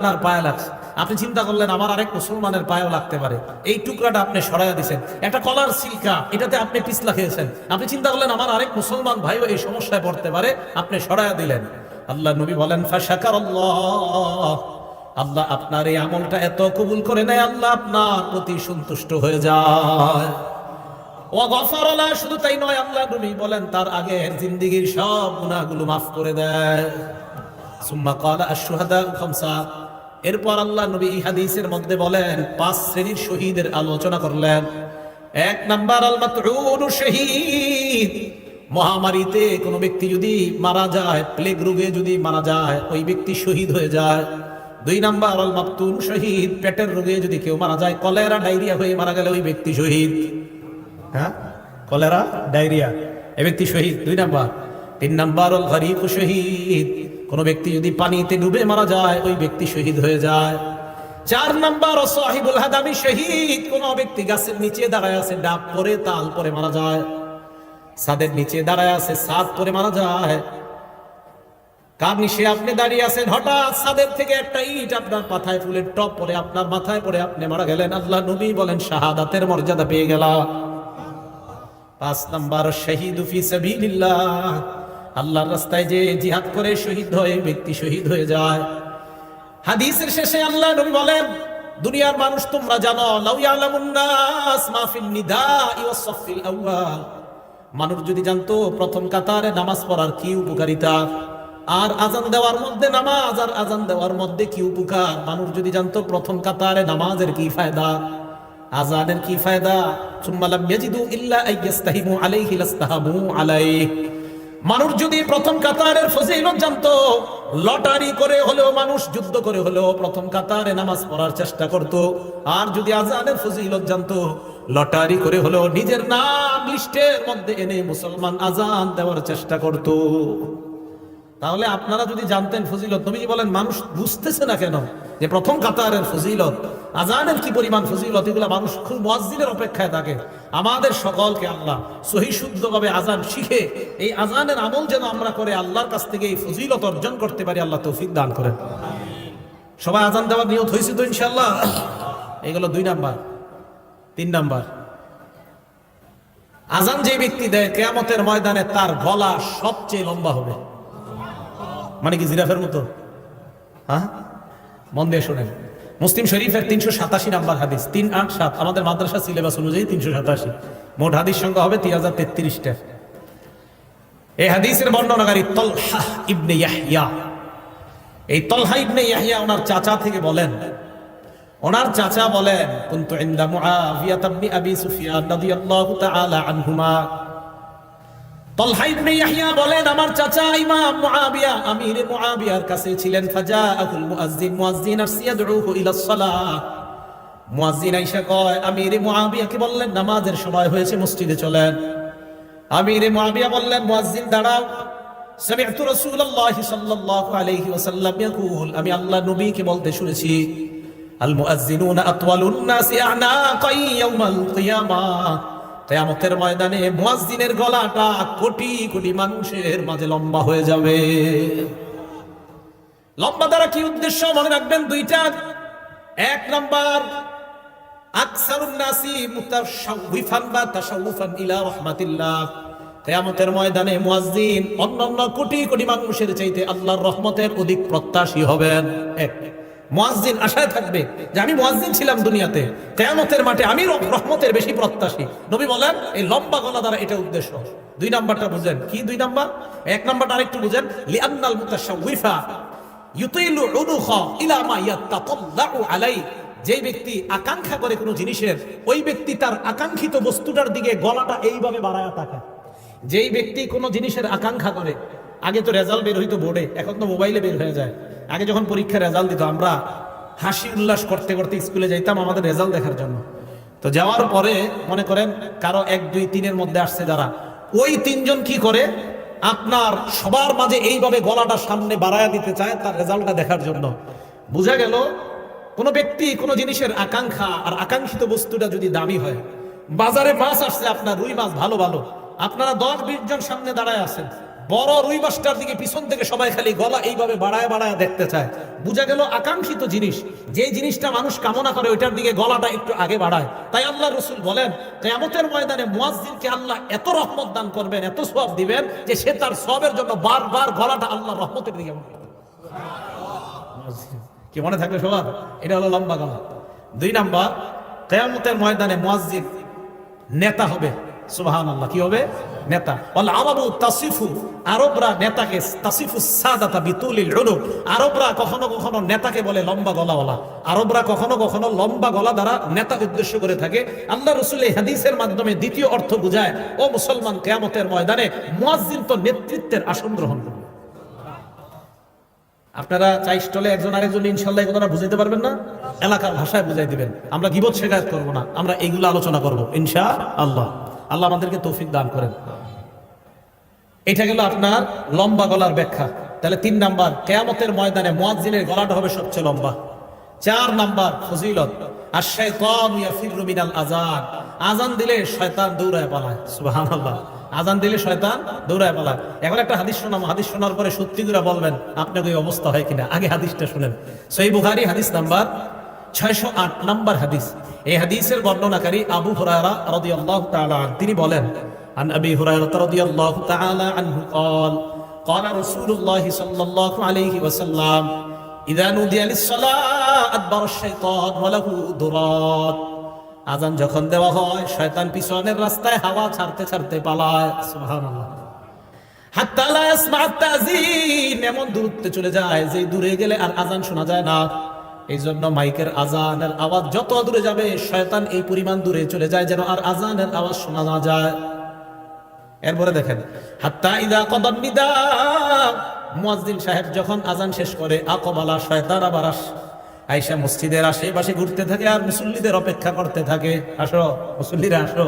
আপনার পায়ে লাগছে। আপনি চিন্তা করলেন, আমার আরেক মুসলমানের পায়েও লাগতে পারে। এই টুকরাটা আপনি সরাইয়া দিছেন। একটা কলার সিল্কা, এটাতে আপনি পিছলা খেয়েছেন। আপনি চিন্তা করলেন, আমার আরেক মুসলমান ভাইও এই সমস্যায় পড়তে পারে। আপনি সরাইয়া দিলেন। আল্লাহ নবী বলেন আল্লাহ আপনার এই আমলটা এত কবুল করে নেয়, আল্লাহ আপনার প্রতি সন্তুষ্ট হয়ে যায়। শুধু তাই নয়, আল্লাহ নবী বলেন, তার আগের জিন্দিগির সব গুনাহগুলো মাফ করে দেয়। সুম্মা ক্বালা আশ-শুহাদা খামসা। এরপর আল্লাহ নবী এই হাদিসের মধ্যে বলেন, পাঁচ শ্রেণির শহীদের আলোচনা করলেন। এক নাম্বার আল শহীদ। মহামারীতে কোনো ব্যক্তি যদি মারা যায় প্লেগ রোগে যদি মারা যায়, ওই ব্যক্তি শহীদ হয়ে যায়। দুই নাম্বার আল মাকতুন শহীদ। পেটের রোগে যদি কেউ মারা যায়, কলেরা, ডায়রিয়া হয়ে মারা গেলে ওই ব্যক্তি শহীদ। হ্যাঁ? কলেরা, ডায়রিয়া, এ ব্যক্তি শহীদ। দুই নাম্বার। তিন নাম্বার অল গরিব শহীদ। কোন ব্যক্তি যদি পানিতে ডুবে মারা যায়, ওই ব্যক্তি শহীদ হয়ে যায়। চার নাম্বার সাহিবুল হাদামি শহীদ। কোন ব্যক্তি গাছের নিচে দাঁড়ায় আছে, ডাব পরে, তাল পরে মারা যায়। সাদের নিচে দাঁড়ায় আছে সাদ পরে মারা যায়। কার নিচে আপনি দাঁড়িয়ে আছেন? হঠাৎ সাদের থেকে একটা ইট আপনার মাথায় ফুলের টপ পরে, আপনার মাথায় পরে আপনি মারা গেলেন। আল্লাহ নবী বলেন, শাহাদাতের মর্যাদা পেয়ে গেলাম। পাঁচ নাম্বার, শহীদ ফি সাবিলিল্লাহ। আল্লাহর রাস্তায় যে জিহাদ করে শহীদ হয়ে ব্যক্তি শহীদ হয়ে যায়। হাদিসের শেষে আল্লাহ নবী বলেন, দুনিয়ার মানুষ তোমরা জানো মানুষ যদি জানতো, প্রথম কাতারে নামাজ পড়ার কি উপকারিতা? আর আজান দেওয়ার মধ্যে নামাজ, আর আজান দেওয়ার মধ্যে কি উপকার? মানুষ যদি জানতো, প্রথম কাতারে নামাজের কি ফায়দা? আজানের কি ফায়দা? সুম্মালাম ইয়াজিদু ইল্লা আইয়াস্তাহিমু আলাইহি লাস্তাহামু আলাইহি। মানুষ যদি প্রথম কাতারের ফজিলত জানতো, লটারি করে হলেও মানুষ, যুদ্ধ করে হলেও প্রথম কাতারে নামাজ পড়ার চেষ্টা করত। আর যদি আজানের ফজিলত জানতো, লটারি করে হলেও নিজের নাম লিস্টের মধ্যে এনে মুসলমান আজান দেওয়ার চেষ্টা করত। তাহলে আপনারা যদি জানতেন ফজিলত, নবীজি বলেন, মানুষ বুঝতেছে না কেন যে প্রথম কাতারের ফজিলত, আজানের কি পরিমাণ ফজিলত, এগুলো মানুষ খুব মসজিদের অপেক্ষায় থাকে। আমাদের সকলকে আল্লাহ সহি শুদ্ধভাবে আজান শিখে এই আজানের আমল যেন আমরা করে আল্লাহর কাছ থেকে এই ফজিলত অর্জন করতে পারি, আল্লাহ তৌফিক দান করেন। সবাই আজান দেওয়ার নিয়ত হয়েছে তো ইনশাল্লাহ এগুলো দুই নাম্বার। তিন নাম্বার। আজান যে ব্যক্তি দেয়, কেয়ামতের ময়দানে তার গলা সবচেয়ে লম্বা হবে। মানে কি জিরাফের মতো? হ্যাঁ? মন দিয়ে শোনেন। মুসলিম শরীফের তিনশো সাতাশি নাম্বার হাদিস, তিন আট সাত। আমাদের মাদ্রাসা সিলেবাস অনুযায়ী তিনশো সাতাশি। মোট হাদিস সংখ্যা হবে তিন হাজার তেত্রিশটা। এই হাদিসের বর্ণনাকারী তলহা ইবনে ইয়াহিয়া এই তলহা ইবনে ইয়াহিয়া ওনার চাচা থেকে বলেন, ওনার চাচা বলেন, কুনতু আবি সুফিয়ান রাদিয়াল্লাহু তাআলা আনহুমা। তলহা ইবনে ইয়াহিয়া বলেন, আমার চাচা ইমাম মুআবিয়া, আমির মুআবিয়ার কাছে ছিলেন। ফাজাআহুল মুআজ্জিন মুআজ্জিন আসিয়াদউহু ইলা সালাহ। মুআজ্জিন আয়েশা কয়, আমির মুআবিয়াকে বললেন? নামাজের সময় হয়েছে, মসজিদে চলেন। আমির মুআবিয়া বললেন, মুআজ্জিন, দাঁড়াও। সামি'তু রাসূলুল্লাহ সাল্লাল্লাহু আলাইহি ওয়াসাল্লাম ইয়াকুল, আমি আল্লাহ নবীকে বলতে শুনেছি। আল মুআজ্জিনুনা আতওয়ালুন নাসি আ'নাকাই ইয়াউমাল কিয়ামাহ কেয়ামতের ময়দানে মুয়াজ্জিনের গলাটা কোটি কোটি মানুষের মাঝে লম্বা হয়ে যাবে। লম্বা দ্বারা কি উদ্দেশ্য মনে রাখবেন? দুইটা। এক নাম্বার, আকসারুন নাসি মুতাশাউফান বা তাশাউফান ইলা রাহমাতিল্লাহ। কিয়ামতের ময়দানে মুয়াজ্জিন অন্যান্য কোটি কোটি মানুষের চাইতে আল্লাহর রহমতের অধিক প্রত্যাশী হবেন। এক। মুয়াজ্জিন আশায় থাকবে যে আমি মুয়াজ্জিন ছিলাম দুনিয়াতে। কিয়ামতের মাঠে আমি রহমতের বেশি প্রত্যাশী। নবী বলেন, এই লম্বা গলা দ্বারা এটা উদ্দেশ্য। দুই নাম্বারটা বুঝেন। কি দুই নাম্বার? এক নাম্বারটা আরেকটু বুঝেন। লিআন্নাল মুতাশাউফা ইউতিলু উনুখা ইলা মা ইয়াতাতাল্লাউ আলাই। যে ব্যক্তি আকাঙ্ক্ষা করে কোনো জিনিসের, ওই ব্যক্তি তার আকাঙ্ক্ষিত বস্তুটার দিকে গলাটা এইভাবে বাড়ায় তাকায় যেই ব্যক্তি কোনো জিনিসের আকাঙ্ক্ষা করে, আগে তো রেজাল্ট বের হইতো বোর্ডে, এখন তো মোবাইলে বের হয়ে যায়। আগে যখন পরীক্ষার রেজাল্ট দিত, আমরা হাসি উল্লাস করতে করতে স্কুলে যাইতাম আমাদের রেজাল্ট দেখার জন্য। তো যাওয়ার পরে মনে করেন কারও এক, দুই, তিনের মধ্যে আসছে যারা। ওই তিনজন কি করে? আপনার সবার মাঝে এইভাবে গলাটা সামনে বাড়ায়া দিতে চায় তার রেজাল্টটা দেখার জন্য। বোঝা গেল, কোনো ব্যক্তি, কোনো জিনিসের আকাঙ্ক্ষা আর আকাঙ্ক্ষিত বস্তুটা যদি দামি হয়, বাজারে মাছ আসছে আপনার, রুই মাছ ভালো ভালো। আপনারা দশ, বিশ জন সামনে দাঁড়ায় আছেন। বড় রুই মাছটার দিকে পিছন থেকে সবাই খালি গলা এইভাবে বাড়ায় বাড়ায় দেখতে চায়। বুঝা গেল আকাঙ্ক্ষিত জিনিস। যে জিনিসটা মানুষ কামনা করে ওইটার দিকে গলাটা একটু আগে বাড়ায়। তাই আল্লাহ রসুল বলেন, কেয়ামতের ময়দানে মুয়াজ্জিনকে আল্লাহ এত রহমত দান করবেন, এত সব দিবেন যে সে তার সবের জন্য বারবার গলাটা আল্লাহ রহমতের দিকে কি মনে থাকবে সবার? এটা হলো লম্বা গলা। দুই নাম্বার, কেয়ামতের ময়দানে মুয়াজ্জিন নেতা হবে। আল্লাহ কি হবে? নেতা। আরবু তাসিফু, আরবরা নেতাকে, তাসিফু সাদাতা বিতুলিল আরবরা কখনো কখনো নেতাকে বলে লম্বা গলাওয়ালা। আরবরা কখনো কখনো লম্বা গলা দ্বারা নেতা উদ্দেশ্য করে থাকে। আল্লাহ রসুল এই হাদিসের মাধ্যমে দ্বিতীয় অর্থ বুঝায়, ও মুসলমান, কেয়ামতের ময়দানে মুয়াজ্জিন তো নেতৃত্বের আসন গ্রহণ করবে। আপনারা চাই স্টলে একজন আরেকজন ইনশাল্লাহ কথাটা বুঝাইতে পারবেন না? এলাকার ভাষায় বুঝাই দিবেন। আমরা গিবত শেখায়ত করব না। আমরা এইগুলো আলোচনা করব ইনশা আল্লাহ আল্লাহ আমাদেরকে তৌফিক দান করেন। এটা গেল আপনার লম্বা গলার ব্যাখ্যা। তাহলে তিন নাম্বার, কেয়ামতের ময়দানে মুয়াজ্জিনের গলাটা হবে সবচেয়ে লম্বা। চার নাম্বার, ফজিলত। আর দিলে শয়তান দৌড়ায় পালায়। আজান দিলে শয়তান দৌড়ায় পালায়। এখন একটা হাদিস শোনাম হাদিস শোনার পরে সত্যি বলবেন, আপনার ওই অবস্থা হয় কিনা? আগে হাদিসটা শুনেন। সহি বুখারী, হাদিস নাম্বার ছয়শো আট নাম্বার হাদিস এই হাদিসের বর্ণনাকারী আবু হুরায়রা রাদিয়াল্লাহু তাআলা আনহু, তিনি বলেন عن أبي هريرة رضي الله تعالى عنه قال قال رسول الله صلى الله عليه وسلم إذا نودي للصلاة أدبر الشيطان وله درات আজান যখন দেওয়া হয় শয়তান পিছনের রাস্তায় হাওয়া ছাড়তে ছাড়তে পালায় সুবহানাল্লাহ হাত্তা লা ইয়াসমা তাযিন এমন দূরত্বে চলে যায় যে দূরে গেলে আর আজান শোনা যায় না এই জন্য মাইকের আজানের আওয়াজ যত দূরে যাবে, শয়তান এই পরিমাণ দূরে চলে যায় যেন আর আজানের আওয়াজ শোনা না যায়। এরপরে দেখেন, হাত্তা সাহেব যখন আজান শেষ করে, আকবালা শয়তান আবার আস আইসা মসজিদের আশেপাশে ঘুরতে থাকে আর মুসল্লিদের অপেক্ষা করতে থাকে। আসো, মুসল্লিরা আসো।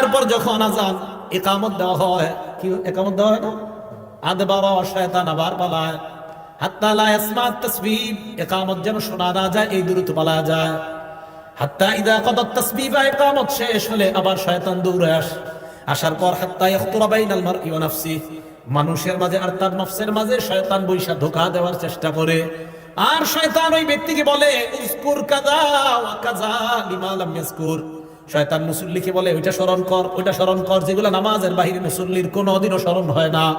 এরপর যখন আজান ইকামত দেওয়া হয়, কি ইকামত দেওয়া হয় না? আদবার শয়তান আবার পালায়। যেন শোনা যায়, এই পালা যায়। আবার শয়তান আসার পর মানুষের মাঝে আর তার নফসের মাঝে শয়তান বৈশা ধোকা দেওয়ার চেষ্টা করে। আর শয়তান ওই ব্যক্তিকে বলে শয়তান মুসল্লিকে বলে, ওইটা স্মরণ কর, ওইটা স্মরণ কর, যেগুলো নামাজের বাহিরে মুসল্লির কোনো দিনও স্মরণ হয় না।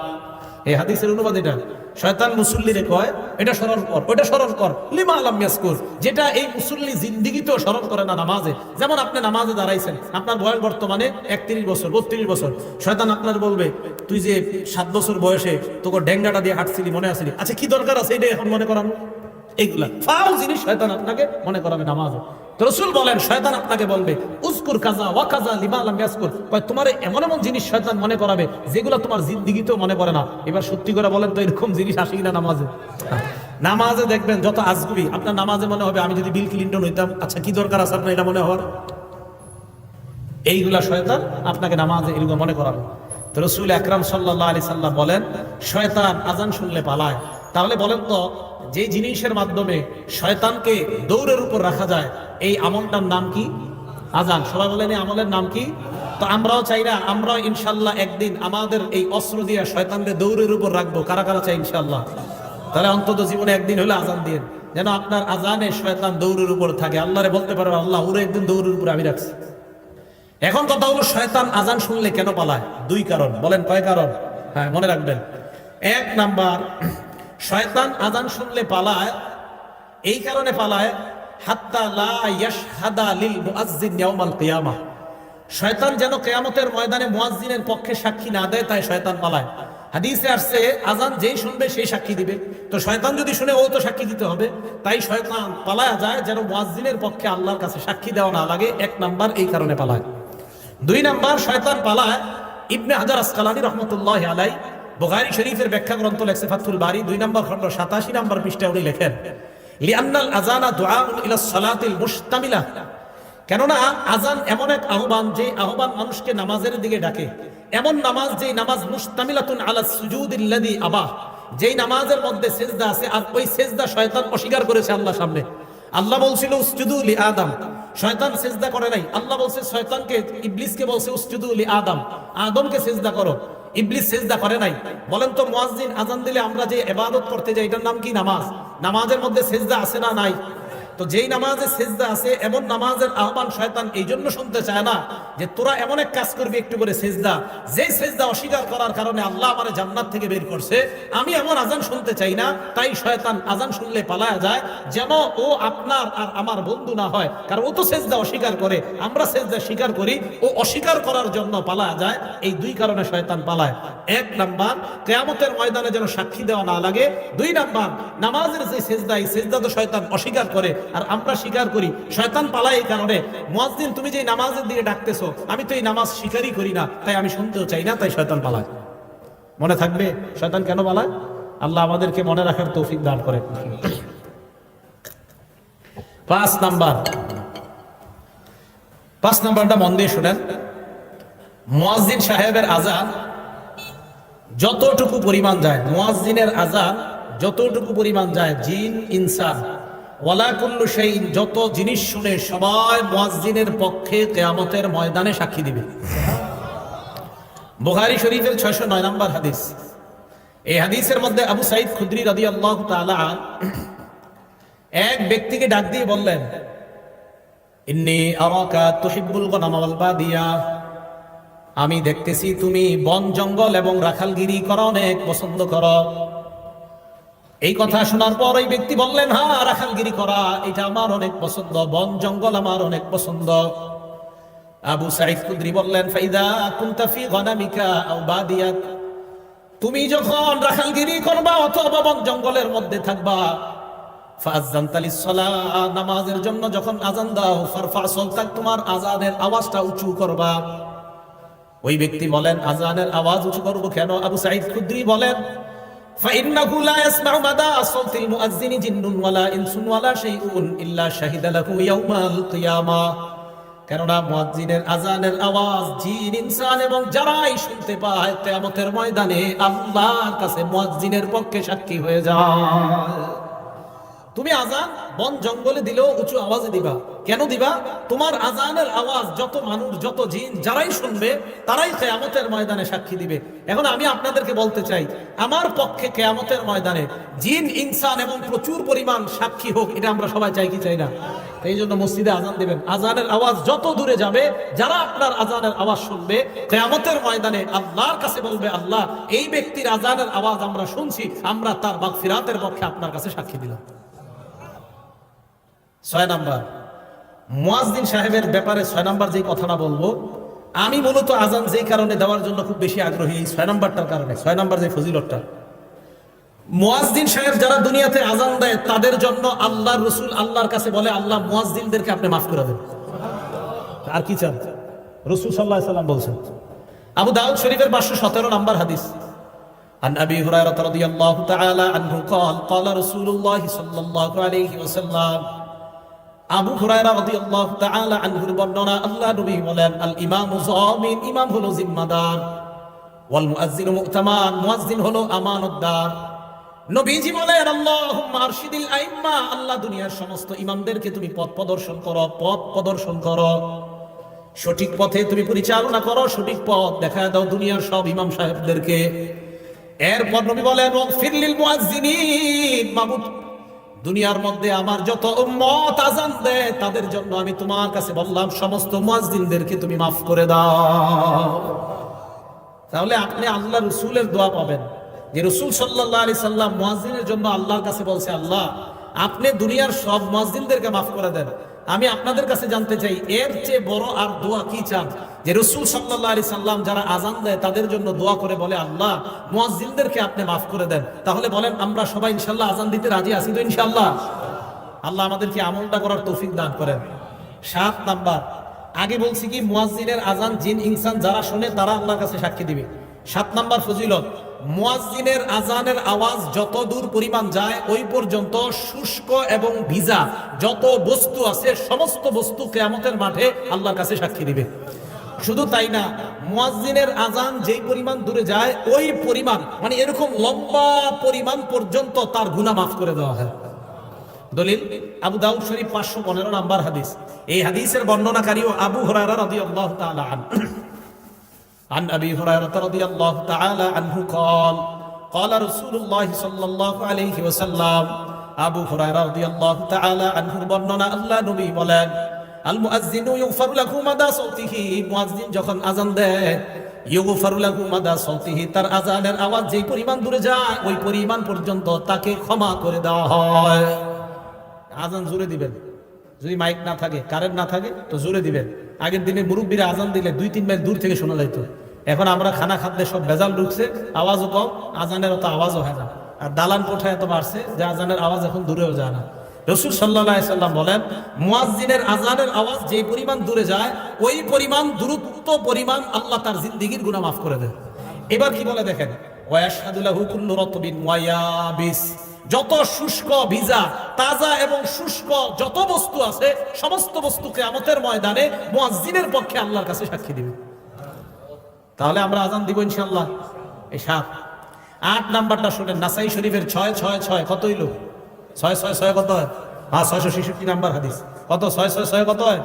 এই হাদিসের অনুবাদ এটা। শয়তান মুসল্লিরে কয়, এটা স্মরণ কর, ওইটা স্মরণ কর। লিমা আলাম ইয়াসকুর, যেটা এই মুসল্লি জিন্দিগিতেও স্মরণ করে না নামাজে। যেমন আপনি নামাজে দাঁড়াইছেন, আপনার বয়স বর্তমানে একত্রিশ বছর, বত্রিশ বছর। শয়তান আপনার বলবে, তুই যে সাত বছর বয়সে তোকে ডেঙ্গাটা দিয়ে হাঁটছিলি, মনে আসলি আচ্ছা কি দরকার আছে এটা এখন মনে করানো? এইগুলা। ফাও জিনিস শয়তান আপনাকে মনে করাবে নামাজে। রসুল বলেন, শয়তান আপনাকে বলবে উস্কুর কাজা ওয়া কাজা লিমা আলাম ইয়াসকুর। কয়, তোমার এমন এমন জিনিস শয়তান মনে করাবে, যেগুলো তোমার জিন্দিগিতেও মনে করে না। এবার সত্যি করে বলেন তো, এরকম জিনিস আসে কিনা নামাজে। নামাজে দেখবেন, যত আজগুবি, আপনার নামাজে মনে হবে, আমি যদি বিল ক্লিন্টন হইতাম আচ্ছা কি দরকার আছে আপনার এটা মনে হওয়ার? এইগুলা শয়তান আপনাকে নামাজে এরকম মনে করাবে। রসুল আকরাম সাল্লাহ আলি সাল্লাম বলেন, শয়তান আজান শুনলে পালায় তাহলে বলেন তো, যে জিনিসের মাধ্যমে শয়তানকে দৌড়ের উপর রাখা যায়, এই আমলটার নাম কি? আজান। সবাই বলেন, এই আমলের নাম কি? তো আমরাও চাই না, আমরাও ইনশাল্লাহ একদিন আমাদের এই অস্ত্র দিয়ে শয়তানকে দৌড়ের উপর রাখব। কারা কারা চাই ইনশাল্লাহ? তাহলে অন্তত জীবনে একদিন হলে আজান দিয়ে যেন আপনার আজানে শয়তান দৌড়ের উপর থাকে। আল্লাহরে বলতে পারবে আল্লাহ, ওরে একদিন দৌড়ের উপর আমি রাখছি। এখন কথা হলো, শয়তান আজান শুনলে কেন পালায়? দুই কারণ। বলেন কয় কারণ? হ্যাঁ মনে রাখবেন। এক নাম্বার শয়তান আজান শুনলে পালায়, এই কারণে পালায়, হাত্তা লা ইয়াশহাদা লিল মুআজ্জিন ইয়াউমাল কিয়ামা শয়তান যেন কিয়ামতের ময়দানে মুয়াজ্জিনের পক্ষে সাক্ষী না দেয়, তাই শয়তান পালায়। হাদিসে আসছে আজান যেই শুনবে সেই সাক্ষী দিবে। তো শয়তান যদি শুনে, ও তো সাক্ষী দিতে হবে। তাই শয়তান পালায়া যায় যেন মুয়াজ্জিনের পক্ষে আল্লাহর কাছে সাক্ষী দেওয়া না লাগে। এক নাম্বার এই কারণে পালায়। দুই নাম্বার, শয়তান পালায়, ইবনে হাজার আসকালানি রহমতুল্লাহ আলাই বুখারী শরীফের ব্যাখ্যা গ্রন্থ লেখছে ফাতুল বাড়ি দুই নম্বর খণ্ড, সাতাশি নম্বর পৃষ্ঠা উনি লেখেন, লিআন্নাল আজানা মুশতামিলা। কেননা আজান এমন এক আহ্বান যে আহ্বান মানুষকে নামাজের দিকে ডাকে। এমন নামাজ যেই নামাজ মুশতামিলাতুন আলা সুজুদিল্লাযী আবা। যেই নামাজের মধ্যে সেজদা আছে আর ওই সেজদা শয়তান অস্বীকার করেছে আল্লাহর সামনে। আল্লাহ বলছিল আদম। শয়তান সেজদা করে নাই। আল্লাহ বলছে, শয়তানকে, ইবলিসকে বলছে, উসজুদু লি আদম। আদমকে সেজদা করো। ইবলিস সেজদা করে নাই। বলেন তো মুয়াজ্জিন আজান দিলে আমরা যে ইবাদত করতে যাই, এটার নাম কি? নামাজ। নামাজের মধ্যে সেজদা আছে না নাই? তো যেই নামাজে সেজদা আছে, এমন নামাজের আহ্বান শয়তান এই জন্য শুনতে চায় না যে তোরা এমন এক কাজ করবি একটু করে সেজদা। যে সেজদা অস্বীকার করার কারণে আল্লাহ আমার জান্নাত থেকে বের করছে, আমি এমন আজান শুনতে চাই না, তাই শয়তান আজান শুনলে পালায়া যায়, যেন ও আপনার আর আমার বন্ধু না হয়। কারণ ও তো সেজদা অস্বীকার করে, আমরা সেজদা স্বীকার করি, ও অস্বীকার করার জন্য পালায়া যায়, এই দুই কারণে শয়তান পালায়। এক নাম্বার, কেয়ামতের ময়দানে যেন সাক্ষী দেওয়া না লাগে। দুই নাম্বার, নামাজের যে সেজদা, এই সেজদা তো শয়তান অস্বীকার করে আর আমরা স্বীকার করি। শয়তান পালায় এই কারণে। মুয়াজ্জিন, তুমি যে নামাজের দিকে ডাকতেছো, আমি তো এই নামাজ স্বীকারই করি না, তাই আমি শুনতেও চাই না, তাই শয়তান পালায়। মনে থাকবে? শয়তান কেন পালায়? আল্লাহ আমাদেরকে মনে রাখার তৌফিক দান করে। পাঁচ নাম্বার। পাঁচ নাম্বারটা মন দিয়ে শুনেন। মুয়াজ্জিন সাহেবের আজান যতটুকু পরিমাণ যায়, মুয়াজ্জিনের আজান যতটুকু পরিমাণ যায়, জিন, ইনসান ওয়ালা কুল্লু সেই যত জিনিস শুনে সবাই মুয়াজ্জিনের পক্ষে কেয়ামতের ময়দানে সাক্ষী দিবে। বুখারী শরীফের ছয়শো নয় নম্বর হাদিস। এই হাদিসের মধ্যে আবু সাইদ খুদ্রি রাদি আল্লাহ এক ব্যক্তিকে ডাক দিয়ে বললেন, ইন্নি আরাকা তুহিব্বুল গনাম ওয়াল বাদিয়া। আমি দেখতেছি তুমি বন জঙ্গল এবং রাখালগিরি করা, অনেক পছন্দ করো। এই কথা শোনার পর ওই ব্যক্তি বললেন হ্যাঁ রাখালগিরি করা, এটা আমার অনেক পছন্দ, বন জঙ্গল আমার অনেক পছন্দ। আবু সাইদ কুদ্রি বললেন, ফাইদা কুনতা ফি গনামিকা আও বাদিয়াত তুমি যখন রাখালগিরি করবা অথবা বন জঙ্গলের মধ্যে থাকবা নামাজের জন্য যখন আজান দাও তোমার আজানের আওয়াজটা উঁচু করবা। ওই ব্যক্তি বলেন আজানের আওয়াজ উঁচু করব কেন? আবু সাইদ খুদ্রি বলেন فإنه لا يسمع مدى صوت المؤذن جن ولا إنس ولا شيء إلا شهد له يوم القيامة কেননা মুয়াজ্জিনের আজানের আওয়াজ জিন ইনসান এবং যারাই শুনতে পায় কিয়ামতের ময়দানে আল্লাহর কাছে মুয়াজ্জিনের পক্ষে সাক্ষী হয়ে যায় তুমি আজান বন জঙ্গলে দিলেও উঁচু আওয়াজে দিবা। কেন দিবা? তোমার আজানের আওয়াজ যত মানুষ, যত জিন, যারাই শুনবে, তারাই কেয়ামতের ময়দানে সাক্ষী দিবে। এখন আমি আপনাদেরকে বলতে চাই, আমার পক্ষে কেয়ামতের ময়দানে জিন, ইনসান এবং প্রচুর পরিমাণ সাক্ষী হোক, এটা আমরা সবাই চাই কি চাই না? এই জন্য মসজিদে আজান দিবেন। আজানের আওয়াজ যত দূরে যাবে, যারা আপনার আজানের আওয়াজ শুনবে, কেয়ামতের ময়দানে আল্লাহর কাছে বলবে, আল্লাহ, এই ব্যক্তির আজানের আওয়াজ আমরা শুনছি, আমরা তার বাগফিরাতের পক্ষে আপনার কাছে সাক্ষী দিলাম। ছয় নাম্বার মুয়াজ্জিন সাহেবের ব্যাপারে ছয় নাম্বার যে কথাটা বলবো আমি মূলত আজান যেই কারণে দেওয়ার জন্য খুব বেশি আগ্রহী এই ছয় নাম্বারটার কারণে ছয় নাম্বার যে ফজিলতটা মুয়াজ্জিন সাহেব যারা দুনিয়াতে আজান দেয় তাদের জন্য আল্লাহর রসুল আল্লাহর কাছে বলে আল্লাহ মুয়াজ্জিনদেরকে আপনি মাফ করে দেন আর কি চান রসুল সাল্লাহ সাল্লাম বলছেন আবু দাউদ শরীফের পাঁচশো সতেরো নাম্বার হাদিস عن ابي هريره رضي الله تعالى عنه قال قال رسول الله صلى الله عليه وسلم আবু হুরায়রা রাদিয়াল্লাহু তাআলা আনহুর বর্ণনা, আল্লাহ নবী বলেন, আল ইমামু যামিন ইমাম হলো জিম্মাদার। ওয়াল মুয়াজ্জিনু মু'তামান মুয়াজ্জিন হলো আমানতদার। নবীজি বলেন, আল্লাহুম্মা আরশিদিল আইম্মা, আল্লাহ দুনিয়ার সমস্ত ইমামদেরকে তুমি পথ প্রদর্শন করো, পথ প্রদর্শন করো। সঠিক পথে তুমি পরিচালনা করো, সঠিক পথ দেখা দাও দুনিয়ার সব ইমাম সাহেবদেরকে। এরপর নবী বলেন ফিরলিল মুয়াজ্জিনিন, মাবুদ দুনিয়ার মধ্যে আমার যত উম্মত আজান দেয়, তাদের জন্য আমি তোমার কাছে বললাম, সমস্ত মুয়াজ্জিনদেরকে তুমি মাফ করে দাও। তাহলে আপনি আল্লাহ রসুলের দোয়া পাবেন। যে রসুল সাল্লাহ আলি সাল্লাম মুয়াজ্জিনের জন্য আল্লাহর কাছে বলছে, আল্লাহ, আপনি দুনিয়ার সব মুয়াজ্জিনদেরকে মাফ করে দেন। আমি আপনাদের কাছে জানতে চাই, এর চেয়ে বড় আর দোয়া কি চান? যে রসুল সাল্লাহ আলি সাল্লাম যারা আজান দেয়, তাদের জন্য দোয়া করে বলে, আল্লাহ, মুয়াজ্জিনদেরকে আপনি মাফ করে দেন। তাহলে বলেন, আমরা সবাই ইনশাল্লাহ আজান দিতে রাজি আছি তো ইনশাল্লাহ আল্লাহ আমাদেরকে আমলটা করার তৌফিক দান করেন। সাত নাম্বার, আগে বলছি কি, মুয়াজ্জিনের আজান জিন, ইনসান যারা শোনে, তারা আল্লাহর কাছে সাক্ষী দিবে। সাত নাম্বার ফজিলত মুয়াজ্জিনের আজানের আওয়াজ যত দূর পরিমাণ যায়, ওই পর্যন্ত শুষ্ক এবং ভিজা যত বস্তু আছে, সমস্ত বস্তু কেয়ামতের মাঠে আল্লাহর কাছে সাক্ষী দিবে। শুধু তাই না, মুয়াজ্জিনের আজান যেই পরিমাণ দূরে যায়, ওই পরিমাণ মানে এরকম লম্বা পরিমাণ পর্যন্ত তার গুনাহ মাফ করে দেওয়া হয়। দলিল, আবু দাউদ শরীফ পাঁচশো পনেরো নাম্বার হাদিস। এই হাদিসের বর্ণনাকারীও আবু হরারা রাদিয়াল্লাহু তাআলা আনহু। عن ابي هريره رضي الله تعالى عنه قال قال رسول الله صلى الله عليه وسلم আবু হুরায়রা রাদিয়াল্লাহু তাআলা আনহু বর্ণনা আল্লাহ নবী বলেন আল মুআজ্জিনু ইগফারু লাহু মাদা সাউতিহি মুআজ্জিন যখন আযান দেয় ইগফারু লাহু মাদা সাউতিহি তার আযানের আওয়াজ যেই পরিমাণ দূরে যায় ওই পরিমাণ পর্যন্ত তাকে ক্ষমা করে দেওয়া হয় আজান জোরে দিবেন যদি মাইক না থাকে কারেন্ট না থাকে তো জোরে দিবেন আগের দিনে মুরব্বীরা আজান দিলে দুই তিন মাইল দূর থেকে শোনা যাইতো এখন আমরা খানা খাদ্যে সব ভেজাল ঢুকছে, আওয়াজও কম, আজানের অত আওয়াজও হয় না। আর দালান কোঠায় এত বাড়ছে যে আজানের আওয়াজ এখন দূরেও যায় না। রসুল সাল্লাহ সাল্লাম বলেন, মুয়াজ্জিনের আজানের আওয়াজ যে পরিমাণ দূরে যায়, ওই পরিমাণ দূরত্ব পরিমাণ আল্লাহ তার জিন্দিগির গুণা মাফ করে দেয়। এবার কি বলে দেখেন? যত শুষ্ক ভিজা, তাজা এবং শুষ্ক যত বস্তু আছে, সমস্ত বস্তু কিয়ামতের ময়দানে মুয়াজ্জিনের পক্ষে আল্লাহর কাছে সাক্ষী দিবে। তাহলে আমরা আজান দিব ইনশাআল্লাহ। এই সাত। আট নাম্বারটা শুনেন, নাসাই শরীফের ছয় ছয় ছয়, কত হইল? ছয় ছয় ছয় কত হয়? হ্যাঁ ছয়শো ছেষট্টি নাম্বার হাদিস। কত? ছয় ছয় ছয় কত হয়?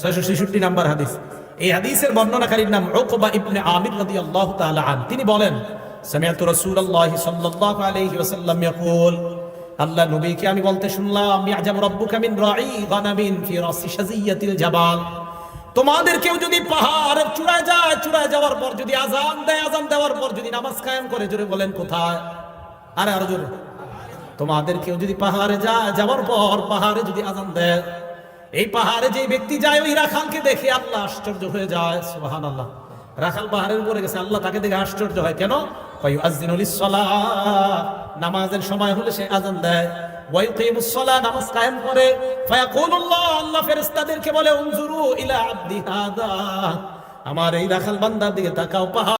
ছয়শো ছেষট্টি নাম্বার হাদিস। এই হাদিসের বর্ণনাকারীর নাম উকবা ইবনে আমির রাদিয়াল্লাহু তাআলা আন তিনি বলেন, সামিআতু রাসূলুল্লাহ সাল্লাল্লাহু আলাইহি ওয়াসাল্লাম ইয়াকুল, আল্লাহ নবীকে আমি বলতে শুনলাম ইয়াজাব রাব্বুকা মিন রাঈ গানামিন ফি রাসি শাজিয়াতিল জাবাল। তোমাদের কেউ যদি পাহাড়ের চূড়ায় যায়, চূড়ায় যাওয়ার পর যদি আজান দেয়, আজান দেওয়ার পর যদি নামাজ কায়েম করে, জোরে বলেন কোথায়? আরে আরও জোরে। তোমাদের কেউ যদি পাহাড়ে যায়, যাওয়ার পর পাহাড়ে যদি আজান দেয়, এই পাহাড়ে যে ব্যক্তি যায়, ওই রাখালকে দেখে আল্লাহ আশ্চর্য হয়ে যায়। সুবাহান আল্লাহ রাখাল পাহাড়ের উপরে গেছে, আল্লাহ তাকে দেখে আশ্চর্য হয়। কেন? নামাজের সময় হলে সে আজান দেয়। ওয়াইকিমুস সালাহ নামাজ কায়েম করে, ফায়াকুলুল্লাহ, আল্লাহ ফেরেশতাদেরকে বলে, উনজুরু ইলা আবদি হাদা। আমার এই রাখাল বান্দার দিকে তাকাও, পাহাড়